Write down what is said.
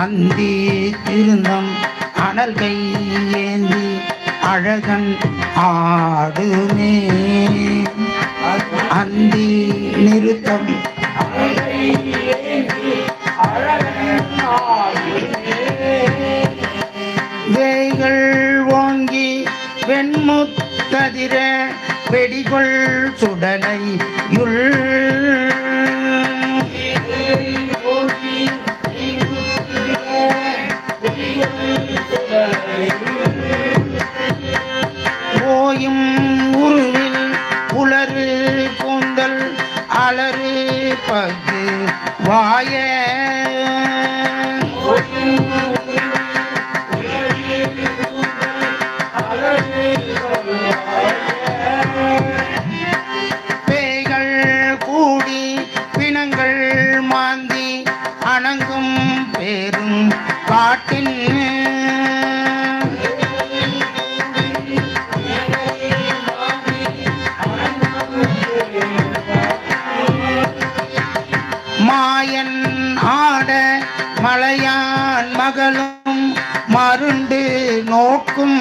அந்தி திருந்தம் அனல் கை ஏந்தி அழகன் ஆடுமே. அந்தி நிறுத்தம் வேய்கள் ஓங்கி வெண்முத்ததிர வெடிகொள் சுடலை அலறு பகு வாய. பேய்கள் கூடி பிணங்கள் மாந்தி அணங்கும் பேரும் காட்டில் மாயன் ஆட மலையான் மகளும் மருண்டு நோக்கும்.